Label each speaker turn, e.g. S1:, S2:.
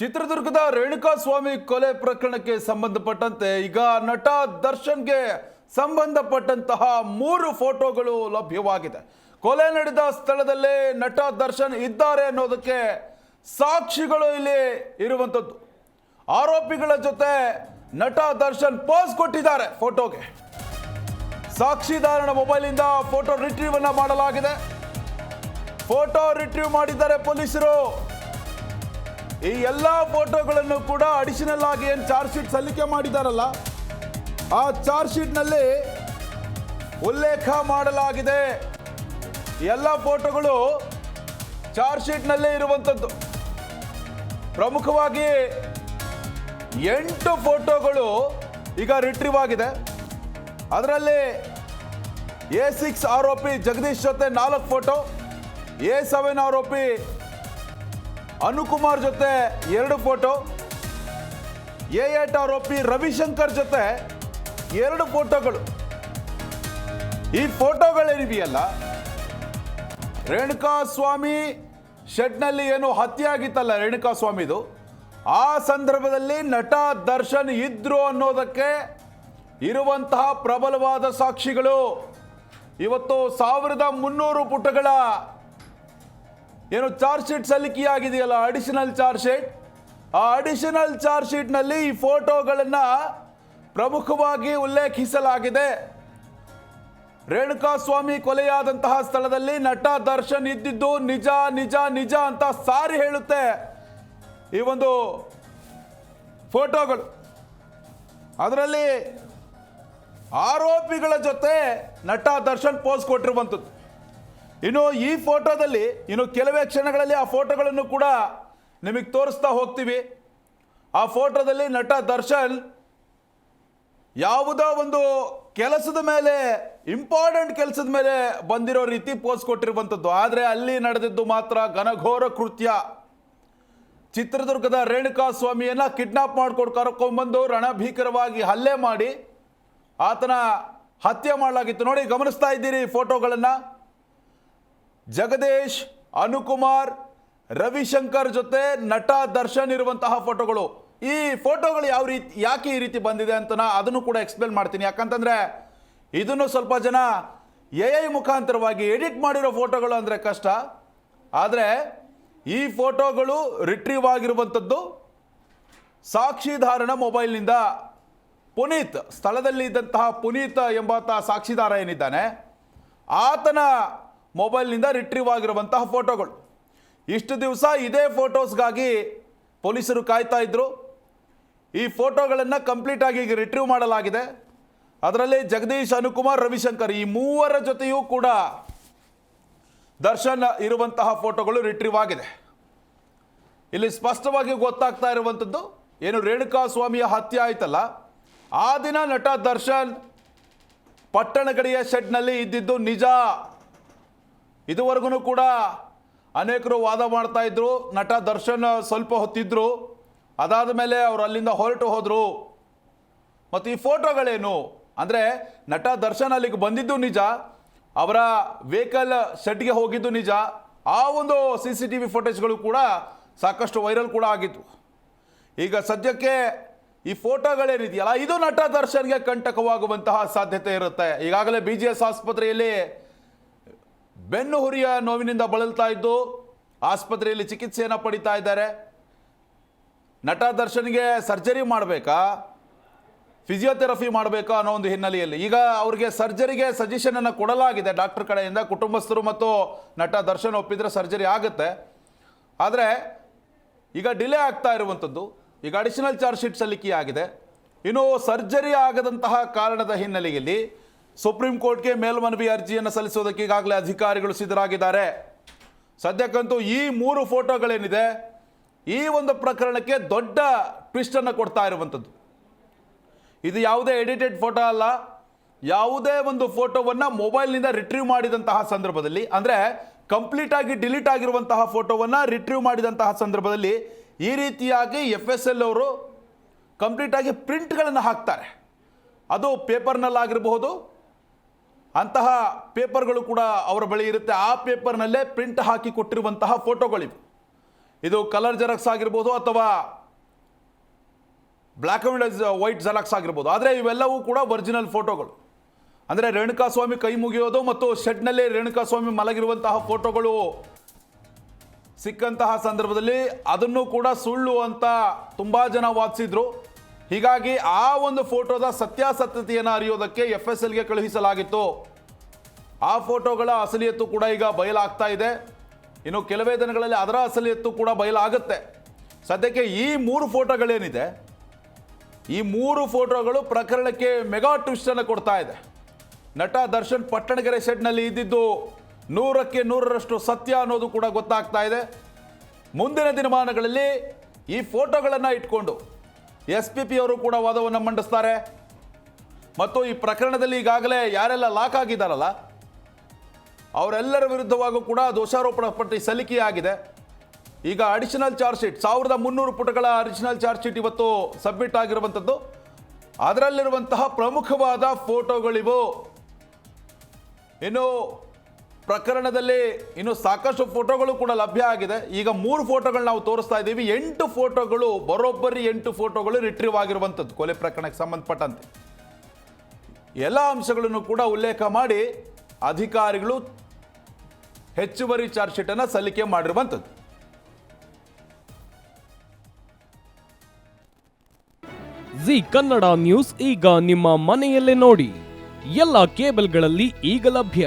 S1: ಚಿತ್ರದುರ್ಗದ ರೇಣುಕಾ ಸ್ವಾಮಿ ಕೊಲೆ ಪ್ರಕರಣಕ್ಕೆ ಸಂಬಂಧಪಟ್ಟಂತೆ ಈಗ ನಟ ದರ್ಶನ್ಗೆ ಸಂಬಂಧಪಟ್ಟಂತಹ ಮೂರು ಫೋಟೋಗಳು ಲಭ್ಯವಾಗಿದೆ. ಕೊಲೆ ನಡೆದ ಸ್ಥಳದಲ್ಲೇ ನಟ ದರ್ಶನ್ ಇದ್ದಾರೆ ಅನ್ನೋದಕ್ಕೆ ಸಾಕ್ಷಿಗಳು ಇಲ್ಲಿ ಇರುವಂಥದ್ದು ಆರೋಪಿಗಳ ಜೊತೆ ನಟ ದರ್ಶನ್ ಪೋಸ್ ಕೊಟ್ಟಿದ್ದಾರೆ ಫೋಟೋಗೆ. ಸಾಕ್ಷಿದಾರನ ಮೊಬೈಲಿಂದ ಫೋಟೋ ರಿಟ್ರೀವ್ ಅನ್ನ ಮಾಡಲಾಗಿದೆ. ಫೋಟೋ ರಿಟ್ರೀವ್ ಮಾಡಿದ್ದಾರೆ ಪೊಲೀಸರು. ಈ ಎಲ್ಲ ಫೋಟೋಗಳನ್ನು ಕೂಡ ಅಡಿಷನಲ್ ಆಗಿ ಏನು ಚಾರ್ಜ್ ಶೀಟ್ ಸಲ್ಲಿಕೆ ಮಾಡಿದಾರಲ್ಲ, ಆ ಚಾರ್ಜ್ ಶೀಟ್ನಲ್ಲಿ ಉಲ್ಲೇಖ ಮಾಡಲಾಗಿದೆ. ಎಲ್ಲ ಫೋಟೋಗಳು ಚಾರ್ಜ್ ಶೀಟ್ನಲ್ಲೇ ಇರುವಂಥದ್ದು ಪ್ರಮುಖವಾಗಿ ಎಂಟು ಫೋಟೋಗಳು ಈಗ ರಿಟ್ರೀವ್ ಆಗಿದೆ. ಅದರಲ್ಲಿ ಎ ಸಿಕ್ಸ್ ಆರೋಪಿ ಜಗದೀಶ್ ಜೊತೆ ನಾಲ್ಕು ಫೋಟೋ ಎ ಸೆವೆನ್ ಆರೋಪಿ ಅನುಕುಮಾರ್ ಜೊತೆ ಎರಡು ಫೋಟೋ, ಎ ಏಟ್ ಆರೋಪಿ ರವಿಶಂಕರ್ ಜೊತೆ ಎರಡು ಫೋಟೋಗಳು. ಈ ಫೋಟೋಗಳೇನಿದೆಯಲ್ಲ ರೇಣುಕಾ ಸ್ವಾಮಿ ಶೆಡ್ನಲ್ಲಿ ಏನು ಹತ್ಯೆ ಆಗಿತ್ತಲ್ಲ ರೇಣುಕಾ ಸ್ವಾಮಿದು, ಆ ಸಂದರ್ಭದಲ್ಲಿ ನಟ ದರ್ಶನ್ ಇದ್ರು ಅನ್ನೋದಕ್ಕೆ ಇರುವಂತಹ ಪ್ರಬಲವಾದ ಸಾಕ್ಷಿಗಳು. ಇವತ್ತು ಸಾವಿರದ ಮುನ್ನೂರು ಪುಟಗಳ ಏನು ಚಾರ್ಜ್ ಶೀಟ್ ಸಲ್ಲಿಕೆಯಾಗಿದೆಯಲ್ಲ ಅಡಿಷನಲ್ ಚಾರ್ಜ್ ಶೀಟ್ ಆ ಅಡಿಷನಲ್ ಚಾರ್ಜ್ ಶೀಟ್ನಲ್ಲಿ ಈ ಫೋಟೋಗಳನ್ನು ಪ್ರಮುಖವಾಗಿ ಉಲ್ಲೇಖಿಸಲಾಗಿದೆ. ರೇಣುಕಾಸ್ವಾಮಿ ಕೊಲೆಯಾದಂತಹ ಸ್ಥಳದಲ್ಲಿ ನಟ ದರ್ಶನ್ ಇದ್ದಿದ್ದು ನಿಜ ನಿಜ ನಿಜ ಅಂತ ಸಾರಿ ಹೇಳುತ್ತೆ ಈ ಒಂದು ಫೋಟೋಗಳು. ಅದರಲ್ಲಿ ಆರೋಪಿಗಳ ಜೊತೆ ನಟ ದರ್ಶನ್ ಪೋಸ್ ಕೊಟ್ಟಿರುವಂಥದ್ದು. ಇನ್ನು ಈ ಫೋಟೋದಲ್ಲಿ ಇನ್ನು ಕೆಲವೇ ಕ್ಷಣಗಳಲ್ಲಿ ಆ ಫೋಟೋಗಳನ್ನು ಕೂಡ ನಿಮಗೆ ತೋರಿಸ್ತಾ ಹೋಗ್ತೀವಿ. ಆ ಫೋಟೋದಲ್ಲಿ ನಟ ದರ್ಶನ್ ಯಾವುದೋ ಒಂದು ಕೆಲಸದ ಮೇಲೆ ಇಂಪಾರ್ಟೆಂಟ್ ಕೆಲಸದ ಮೇಲೆ ಬಂದಿರೋ ರೀತಿ ಪೋಸ್ ಕೊಟ್ಟಿರುವಂಥದ್ದು. ಆದರೆ ಅಲ್ಲಿ ನಡೆದಿದ್ದು ಮಾತ್ರ ಘನಘೋರ ಕೃತ್ಯ. ಚಿತ್ರದುರ್ಗದ ರೇಣುಕಾ ಸ್ವಾಮಿಯನ್ನ ಕಿಡ್ನಾಪ್ ಮಾಡ್ಕೊಂಡು ಕರ್ಕೊಂಡ್ಬಂದು ರಣಭೀಕರವಾಗಿ ಹಲ್ಲೆ ಮಾಡಿ ಆತನ ಹತ್ಯೆ ಮಾಡಲಾಗಿತ್ತು. ನೋಡಿ, ಗಮನಿಸ್ತಾ ಇದ್ದೀರಿ ಫೋಟೋಗಳನ್ನು. ಜಗದೀಶ್, ಅನುಕುಮಾರ್, ರವಿಶಂಕರ್ ಜೊತೆ ನಟ, ದರ್ಶನ್ ಇರುವಂತಹ ಫೋಟೋಗಳು. ಈ ಫೋಟೋಗಳು ಯಾವ ರೀತಿ, ಯಾಕೆ ಈ ರೀತಿ ಬಂದಿದೆ ಅಂತ ನಾ ಅದನ್ನು ಕೂಡ ಎಕ್ಸ್ಪ್ಲೇನ್ ಮಾಡ್ತೀನಿ. ಯಾಕಂತಂದ್ರೆ, ಇದನ್ನು ಸ್ವಲ್ಪ ಜನ ಎ ಐ ಮುಖಾಂತರವಾಗಿ ಎಡಿಟ್ ಮಾಡಿರೋ ಫೋಟೋಗಳು ಅಂದರೆ ಕಷ್ಟ. ಆದರೆ, ಈ ಫೋಟೋಗಳು ರಿಟ್ರೀವ್ ಆಗಿರುವಂಥದ್ದು ಸಾಕ್ಷಿದಾರನ ಮೊಬೈಲ್ನಿಂದ. ಪುನೀತ್ ಸ್ಥಳದಲ್ಲಿ ಇದ್ದಂತಹ ಪುನೀತ್ ಎಂಬಾತ ಸಾಕ್ಷಿದಾರ ಏನಿದ್ದಾನೆ, ಆತನ ಮೊಬೈಲ್ನಿಂದ ರಿಟ್ರೀವ್ ಆಗಿರುವಂತಹ ಫೋಟೋಗಳು ಇಷ್ಟು ದಿವಸ ಇದೇ ಫೋಟೋಸ್ಗಾಗಿ ಪೊಲೀಸರು ಕಾಯ್ತಾ ಇದ್ರು. ಈ ಫೋಟೋಗಳನ್ನು ಕಂಪ್ಲೀಟ್ ಆಗಿ ಈಗ ರಿಟ್ರೀವ್ ಮಾಡಲಾಗಿದೆ. ಅದರಲ್ಲಿ ಜಗದೀಶ್, ಅನುಕುಮಾರ್, ರವಿಶಂಕರ್ ಈ ಮೂವರ ಜೊತೆಯೂ ಕೂಡ ದರ್ಶನ್ ಇರುವಂತಹ ಫೋಟೋಗಳು ರಿಟ್ರೀವ್ ಆಗಿದೆ. ಇಲ್ಲಿ ಸ್ಪಷ್ಟವಾಗಿ ಗೊತ್ತಾಗ್ತಾ ಇರುವಂಥದ್ದು, ಏನು ರೇಣುಕಾ ಸ್ವಾಮಿಯ ಹತ್ಯೆ ಆಯ್ತಲ್ಲ, ಆ ದಿನ ನಟ ದರ್ಶನ್ ಪಟ್ಟಣಗಡಿಯ ಶೆಡ್ನಲ್ಲಿ ಇದ್ದಿದ್ದು ನಿಜ. ಇದುವರೆಗೂ ಕೂಡ ಅನೇಕರು ವಾದ ಮಾಡ್ತಾ ಇದ್ರು. ನಟ ದರ್ಶನ್ ಸ್ವಲ್ಪ ಹೊತ್ತಿದ್ರು. ಅದಾದ ಮೇಲೆ ಅವರು ಅಲ್ಲಿಂದ ಹೊರಟು ಹೋದರು. ಮತ್ತು ಈ ಫೋಟೋಗಳೇನು? ಅಂದರೆ ನಟ ದರ್ಶನ್ ಅಲ್ಲಿಗೆ ಬಂದಿದ್ದು ನಿಜ, ಅವರ ವೆಹಿಕಲ್ ಶೆಡ್ಗೆ ಹೋಗಿದ್ದು ನಿಜ, ಆ ಒಂದು ಸಿ ಸಿ ಟಿ ವಿ ಫೋಟೇಜ್ಗಳು ಕೂಡ ಸಾಕಷ್ಟು ವೈರಲ್ ಕೂಡ ಆಗಿತ್ತು ಈಗ ಸದ್ಯಕ್ಕೆ ಈ ಫೋಟೋಗಳೇನಿದೆಯಲ್ಲ, ಇದು ನಟ ದರ್ಶನ್ಗೆ ಕಂಟಕವಾಗುವಂತಹ ಸಾಧ್ಯತೆ ಇರುತ್ತೆ. ಈಗಾಗಲೇ ಬಿ ಜಿ ಎಸ್ ಆಸ್ಪತ್ರೆಯಲ್ಲಿ ಬೆನ್ನು ಹುರಿಯ ನೋವಿನಿಂದ ಬಳಲ್ತಾ ಇದ್ದು ಆಸ್ಪತ್ರೆಯಲ್ಲಿ ಚಿಕಿತ್ಸೆಯನ್ನು ಪಡಿತಾ ಇದ್ದಾರೆ. ನಟ ದರ್ಶನ್ಗೆ ಸರ್ಜರಿ ಮಾಡಬೇಕಾ? ಫಿಸಿಯೋಥೆರಪಿ ಮಾಡಬೇಕಾ ಅನ್ನೋ ಒಂದು ಹಿನ್ನೆಲೆಯಲ್ಲಿ. ಈಗ ಅವರಿಗೆ ಸರ್ಜರಿಗೆ ಸಜೆಷನ್ ಅನ್ನು ಕೊಡಲಾಗಿದೆ ಡಾಕ್ಟರ್ ಕಡೆಯಿಂದ, ಕುಟುಂಬಸ್ಥರು ಮತ್ತು ನಟ ದರ್ಶನ್ ಒಪ್ಪಿದ್ರೆ ಸರ್ಜರಿ ಆಗುತ್ತೆ. ಆದರೆ ಈಗ ಡಿಲೇ ಆಗ್ತಾ ಇರುವಂಥದ್ದು ಈಗ ಅಡಿಷನಲ್ ಚಾರ್ಜ್ ಶೀಟ್ ಸಲ್ಲಿಕೆಯಾಗಿದೆ ಇನ್ನು ಸರ್ಜರಿ ಆಗದಂತಹ ಕಾರಣದ ಹಿನ್ನೆಲೆಯಲ್ಲಿ ಸುಪ್ರೀಂ ಕೋರ್ಟ್ಗೆ ಮೇಲ್ಮನವಿ ಅರ್ಜಿಯನ್ನು ಸಲ್ಲಿಸೋದಕ್ಕೆ ಈಗಾಗಲೇ ಅಧಿಕಾರಿಗಳು ಸಿದ್ಧರಾಗಿದ್ದಾರೆ. ಸದ್ಯಕ್ಕಂತೂ ಈ ಮೂರು ಫೋಟೋಗಳೇನಿದೆ, ಈ ಒಂದು ಪ್ರಕರಣಕ್ಕೆ ದೊಡ್ಡ ಟ್ವಿಸ್ಟನ್ನು ಕೊಡ್ತಾ ಇರುವಂಥದ್ದು. ಇದು ಯಾವುದೇ ಎಡಿಟೆಡ್ ಫೋಟೋ ಅಲ್ಲ, ಯಾವುದೇ ಒಂದು ಫೋಟೋವನ್ನು ಮೊಬೈಲ್ನಿಂದ ರಿಟ್ರೀವ್ ಮಾಡಿದಂತಹ ಸಂದರ್ಭದಲ್ಲಿ, ಅಂದರೆ ಕಂಪ್ಲೀಟ್ ಆಗಿ ಡಿಲೀಟ್ ಆಗಿರುವಂತಹ ಫೋಟೋವನ್ನು ರಿಟ್ರೀವ್ ಮಾಡಿದಂತಹ ಸಂದರ್ಭದಲ್ಲಿ ಈ ರೀತಿಯಾಗಿ ಎಫ್ ಎಸ್ ಎಲ್ ಅವರು ಕಂಪ್ಲೀಟಾಗಿ ಪ್ರಿಂಟ್ಗಳನ್ನು ಹಾಕ್ತಾರೆ. ಅದು ಪೇಪರ್ನಲ್ಲಾಗಿರಬಹುದು ಅಂತಹ ಪೇಪರ್ಗಳು ಕೂಡ ಅವರ ಬಳಿ ಇರುತ್ತೆ. ಆ ಪೇಪರ್ನಲ್ಲೇ ಪ್ರಿಂಟ್ ಹಾಕಿ ಕೊಟ್ಟಿರುವಂತಹ ಫೋಟೋಗಳಿವೆ. ಇದು ಕಲರ್ ಜೆರಾಕ್ಸ್ ಆಗಿರ್ಬೋದು ಅಥವಾ ಬ್ಲ್ಯಾಕ್ ಆ್ಯಂಡ್ ವೈಟ್ ಜೆರಾಕ್ಸ್ ಆಗಿರ್ಬೋದು. ಆದರೆ ಇವೆಲ್ಲವೂ ಕೂಡ ಒರಿಜಿನಲ್ ಫೋಟೋಗಳು. ಅಂದರೆ ರೇಣುಕಾಸ್ವಾಮಿ ಕೈ ಮುಗಿಯೋದು ಮತ್ತು ಶೆಡ್ನಲ್ಲಿ ರೇಣುಕಾಸ್ವಾಮಿ ಮಲಗಿರುವಂತಹ ಫೋಟೋಗಳು ಸಿಕ್ಕಂತಹ ಸಂದರ್ಭದಲ್ಲಿ ಅದನ್ನು ಕೂಡ ಸುಳ್ಳು ಅಂತ ತುಂಬ ಜನ ವಾದಿಸಿದ್ರು. ಹೀಗಾಗಿ ಆ ಒಂದು ಫೋಟೋದ ಸತ್ಯಾಸತ್ಯತೆಯನ್ನು ಅರಿಯೋದಕ್ಕೆ ಎಫ್ ಎಸ್ ಎಲ್ಗೆ ಕಳುಹಿಸಲಾಗಿತ್ತು. ಆ ಫೋಟೋಗಳ ಅಸಲಿಯತ್ತು ಕೂಡ ಈಗ ಬಯಲಾಗ್ತಾ ಇದೆ. ಇನ್ನು ಕೆಲವೇ ದಿನಗಳಲ್ಲಿ ಅದರ ಅಸಲಿಯತ್ತು ಕೂಡ ಬಯಲಾಗುತ್ತೆ. ಸದ್ಯಕ್ಕೆ ಈ ಮೂರು ಫೋಟೋಗಳೇನಿದೆ, ಈ ಮೂರು ಫೋಟೋಗಳು ಪ್ರಕರಣಕ್ಕೆ ಮೆಗಾ ಟ್ವಿಸ್ಟನ್ನು ಕೊಡ್ತಾ ಇದೆ. ನಟ ದರ್ಶನ್ ಪಟ್ಟಣಗೆರೆ ಶೆಡ್ನಲ್ಲಿ ಇದ್ದಿದ್ದು ನೂರಕ್ಕೆ ನೂರರಷ್ಟು ಸತ್ಯ ಅನ್ನೋದು ಕೂಡ ಗೊತ್ತಾಗ್ತಾ ಇದೆ. ಮುಂದಿನ ದಿನಮಾನಗಳಲ್ಲಿ ಈ ಫೋಟೋಗಳನ್ನು ಇಟ್ಕೊಂಡು ಎಸ್ ಪಿ ಪಿ ಅವರು ಕೂಡ ವಾದವನ್ನು ಮಂಡಿಸ್ತಾರೆ. ಮತ್ತು ಈ ಪ್ರಕರಣದಲ್ಲಿ ಈಗಾಗಲೇ ಯಾರೆಲ್ಲ ಲಾಕ್ ಆಗಿದ್ದಾರಲ್ಲ, ಅವರೆಲ್ಲರ ವಿರುದ್ಧವಾಗೂ ಕೂಡ ದೋಷಾರೋಪಣ ಪಟ್ಟಿ ಸಲ್ಲಿಕೆಯಾಗಿದೆ ಈಗ ಅಡಿಷನಲ್ ಚಾರ್ಜ್ ಶೀಟ್ ಸಾವಿರದ ಮುನ್ನೂರು ಪುಟಗಳ ಅಡಿಷನಲ್ ಚಾರ್ಜ್ ಶೀಟ್ ಇವತ್ತು ಸಬ್ಮಿಟ್ ಆಗಿರುವಂಥದ್ದು. ಅದರಲ್ಲಿರುವಂತಹ ಪ್ರಮುಖವಾದ ಫೋಟೋಗಳಿವು ಇನ್ನು ಪ್ರಕರಣದಲ್ಲಿ ಇನ್ನು ಸಾಕಷ್ಟು ಫೋಟೋಗಳು ಕೂಡ ಲಭ್ಯ ಆಗಿದೆ. ಈಗ ಮೂರು ಫೋಟೋಗಳು ನಾವು ತೋರಿಸ್ತಾ ಇದ್ದೀವಿ. ಎಂಟು ಫೋಟೋಗಳು, ಬರೋಬ್ಬರಿ ಎಂಟು ಫೋಟೋಗಳು ರಿಟ್ರೀವ್ ಆಗಿರುವಂಥದ್ದು ಕೊಲೆ ಪ್ರಕರಣಕ್ಕೆ ಸಂಬಂಧಪಟ್ಟಂತೆ. ಎಲ್ಲ ಅಂಶಗಳನ್ನು ಕೂಡ ಉಲ್ಲೇಖ ಮಾಡಿ ಅಧಿಕಾರಿಗಳು ಹೆಚ್ಚುವರಿ ಚಾರ್ಜ್ ಶೀಟನ್ನು ಸಲ್ಲಿಕೆ ಮಾಡಿರುವಂಥದ್ದು.
S2: ಜಿ ಕನ್ನಡ ನ್ಯೂಸ್ ಈಗ ನಿಮ್ಮ ಮನೆಯಲ್ಲೇ ನೋಡಿ. ಎಲ್ಲ ಕೇಬಲ್ಗಳಲ್ಲಿ ಈಗ ಲಭ್ಯ.